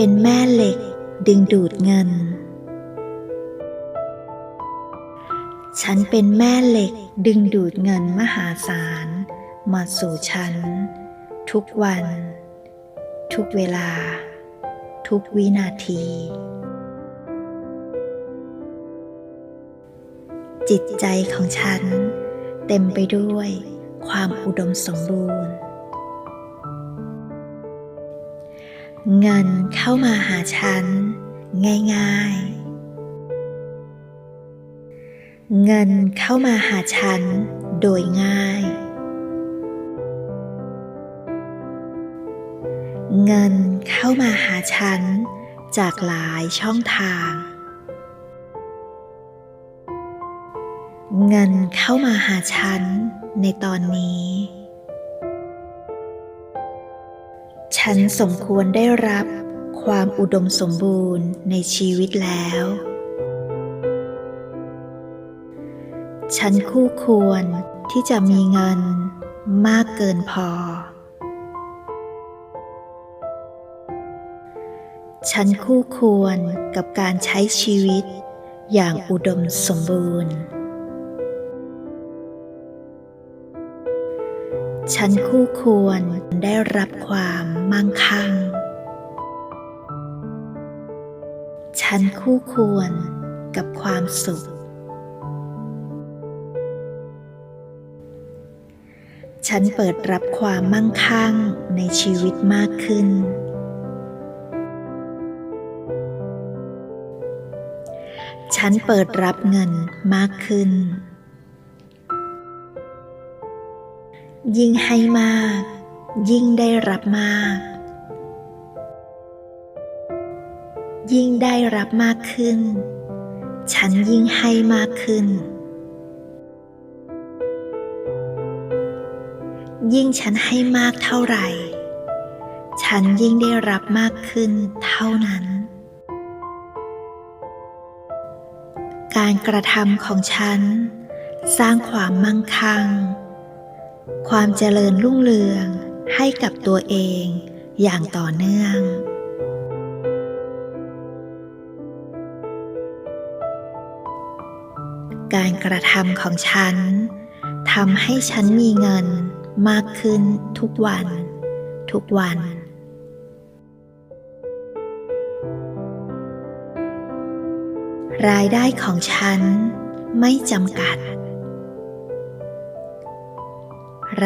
เป็นแม่เหล็กดึงดูดเงิน ฉันเป็นแม่เหล็กดึงดูดเงินมหาศาล มาสู่ฉัน ทุกวัน ทุกเวลา ทุกวินาที จิตใจของฉัน เต็มไปด้วยความอุดมสมบูรณ์ เงินเข้ามาหาฉัน ง่ายๆ เงินเข้ามาหาฉัน โดยง่าย เงินเข้ามาหาฉัน จากหลายช่องทาง เงินเข้ามาหาฉัน ในตอนนี้ ฉันสมควรได้รับความอุดมสมบูรณ์ในชีวิตแล้ว ฉันคู่ควรที่จะมีเงินมากเกินพอ ฉันคู่ควรกับการใช้ชีวิตอย่างอุดมสมบูรณ์ ฉันคู่ควรได้รับความ มั่งคั่ง ฉันคู่ควรกับความสุข ฉันเปิดรับความมั่งคั่งในชีวิตมากขึ้น ฉันเปิดรับเงินมากขึ้น ยิ่งให้มาก ยิ่งได้รับมาก ยิ่งได้รับมากขึ้น ฉันยิ่งให้มากขึ้น ยิ่งฉันให้มากเท่าไหร่ ฉันยิ่งได้รับมากขึ้นเท่านั้น การกระทำของฉัน สร้างความมั่งคั่งความเจริญรุ่งเรือง ให้กับตัวเองอย่างต่อเนื่อง การกระทำของฉันทำให้ฉันมีเงินมากขึ้นทุกวัน ทุกวัน รายได้ของฉันไม่จำกัด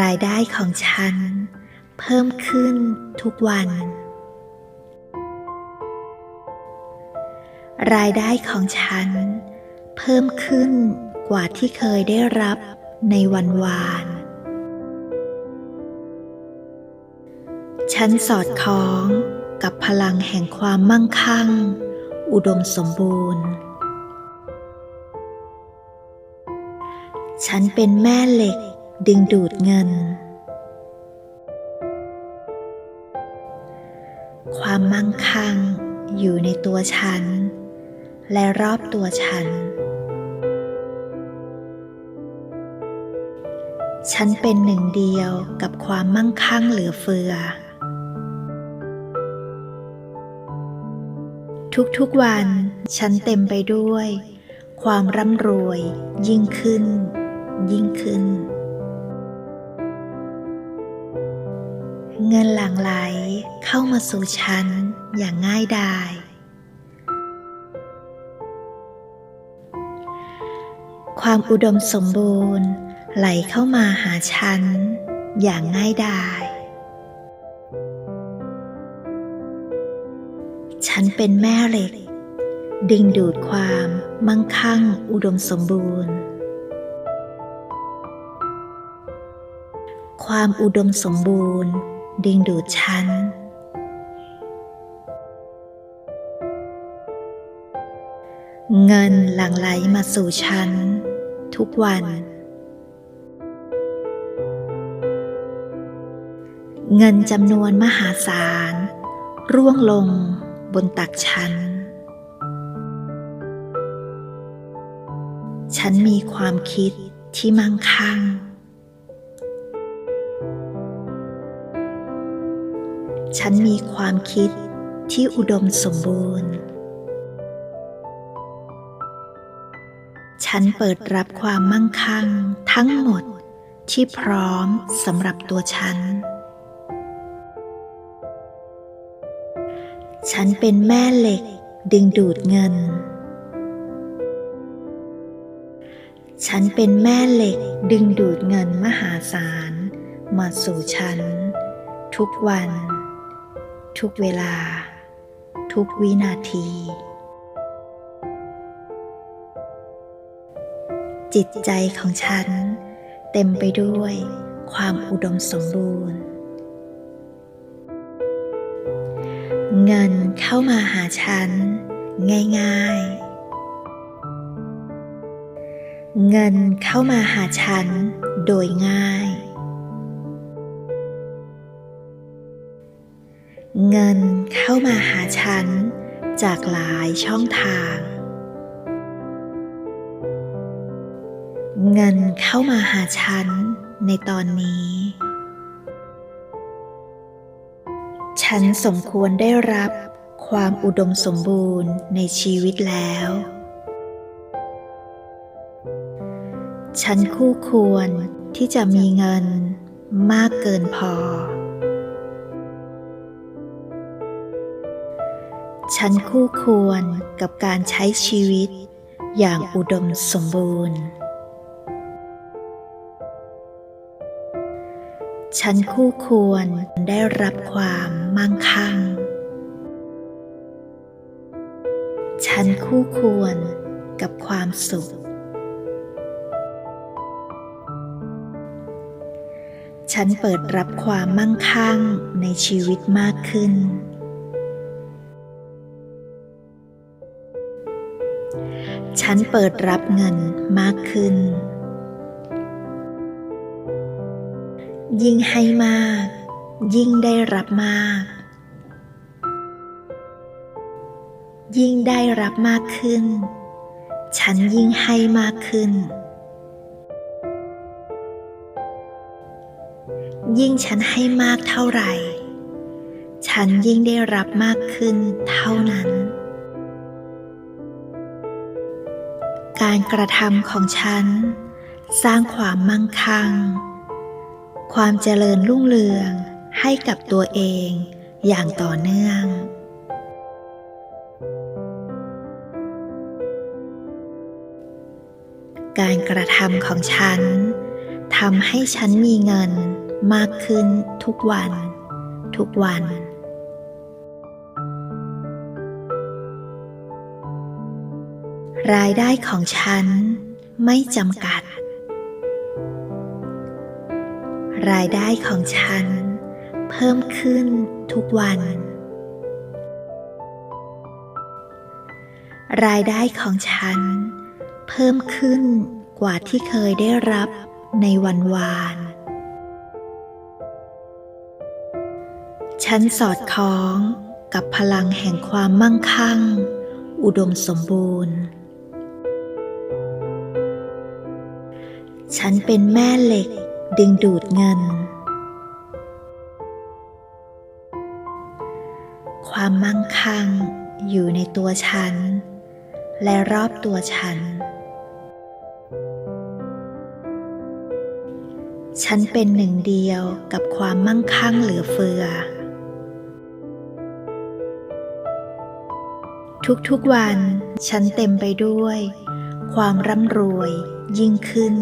รายได้ของฉัน เพิ่มขึ้นทุกวัน รายได้ของฉัน เพิ่มขึ้นกว่าที่เคยได้รับในวันวาน ฉันสอดคล้องกับพลังแห่งความมั่งคั่ง อุดมสมบูรณ์ ฉันเป็นแม่เหล็กดึงดูดเงิน ความมั่งคั่ง อยู่ในตัวฉัน และรอบตัวฉัน ฉันเป็นหนึ่งเดียวกับความมั่งคั่งเหลือเฟือ ทุกๆวันฉันเต็มไปด้วย ความร่ำรวย ยิ่งขึ้น ยิ่งขึ้น เงินหลั่งไหลเข้ามาสู่ฉันอย่างง่ายดาย ความอุดมสมบูรณ์ไหลเข้ามาหาฉันอย่างง่ายดาย ฉันเป็นแม่เหล็ก ดึงดูดความมั่งคั่งอุดมสมบูรณ์ ความอุดมสมบูรณ์ ดึงดูดฉัน เงินหลั่งไหลมาสู่ฉัน ทุกวัน เงินจำนวนมหาศาล ร่วงลงบนตักฉัน ฉันมีความคิดที่มั่งคั่ง ฉันมีความคิดที่อุดมสมบูรณ์ ฉันเปิดรับความมั่งคั่งทั้งหมดที่พร้อมสำหรับตัวฉัน ฉันเป็นแม่เหล็กดึงดูดเงิน ฉันเป็นแม่เหล็กดึงดูดเงินมหาศาลมาสู่ฉัน ทุกวัน ทุกเวลา ทุกวินาที จิตใจของฉัน เต็มไปด้วยความอุดมสมบูรณ์ เงินเข้ามาหาฉัน ง่าย ๆ เงินเข้ามาหาฉันโดยง่าย เงินเข้ามาหาฉันจากหลายช่องทาง เงินเข้ามาหาฉันในตอนนี้ ฉันสมควรได้รับความอุดมสมบูรณ์ในชีวิตแล้ว ฉันคู่ควรที่จะมีเงินมากเกินพอ ฉันคู่ควรกับการใช้ชีวิต อย่างอุดมสมบูรณ์ ฉันคู่ควรได้รับความมั่งคั่ง ฉันคู่ควรกับความสุข ฉันเปิดรับความมั่งคั่งในชีวิตมากขึ้น ฉันเปิดรับเงินมากขึ้น ยิ่งให้มาก ยิ่งได้รับมาก ยิ่งได้รับมากขึ้น ฉันยิ่งให้มากขึ้น ยิ่งฉันให้มากเท่าไหร่ ฉันยิ่งได้รับมากขึ้นเท่านั้น การกระทำของฉัน สร้างความมั่งคั่ง ความเจริญรุ่งเรืองให้กับตัวเองอย่างต่อเนื่อง การกระทำของฉันทำให้ฉันมีเงินมากขึ้นทุกวัน ทุกวัน รายได้ของฉันไม่จำกัด รายได้ของฉันเพิ่มขึ้นทุกวัน รายได้ของฉันเพิ่มขึ้นกว่าที่เคยได้รับในวันวาน ฉันสอดคล้องกับพลังแห่งความมั่งคั่ง อุดมสมบูรณ์ ฉันเป็นแม่เหล็กดึงดูดเงิน ความมั่งคั่งอยู่ในตัวฉัน และรอบตัวฉัน ฉันเป็นหนึ่งเดียวกับความมั่งคั่งเหลือเฟือ ทุกๆวันฉันเต็มไปด้วย ความร่ำรวยยิ่งขึ้น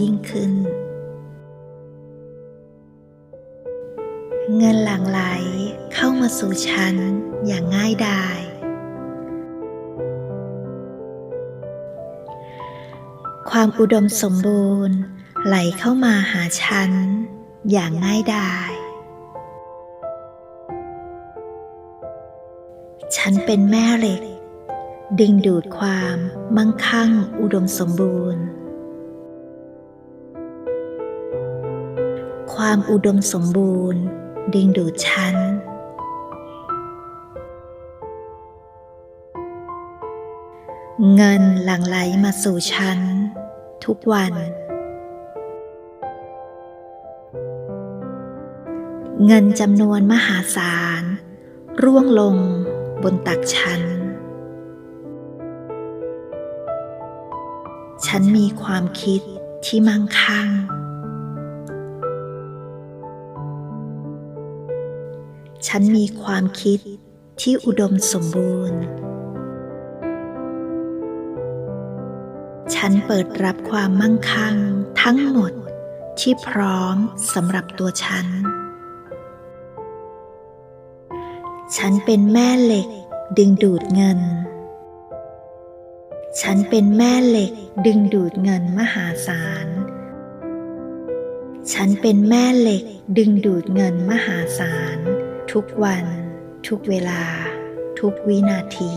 ยิ่งขึ้น เงินหลั่งไหลเข้ามาสู่ฉันอย่างง่ายดายความอุดมสมบูรณ์ไหลเข้ามาหาฉันอย่างง่ายดาย ฉันเป็นแม่เหล็ก ดึงดูดความมั่งคั่งอุดมสมบูรณ์ ความอุดมสมบูรณ์ ดึงดูดฉัน เงินหลั่งไหลมาสู่ฉัน ทุกวัน เงินจำนวนมหาศาล ร่วงลงบนตักฉัน ฉันมีความคิดที่มั่งคั่ง ฉันมีความคิดที่อุดมสมบูรณ์ ฉันเปิดรับความมั่งคั่งทั้งหมดที่พร้อมสำหรับตัวฉัน ฉันเป็นแม่เหล็กดึงดูดเงิน ฉันเป็นแม่เหล็กดึงดูดเงินมหาศาล ฉันเป็นแม่เหล็กดึงดูดเงินมหาศาล ทุกวัน ทุกเวลา ทุกวินาที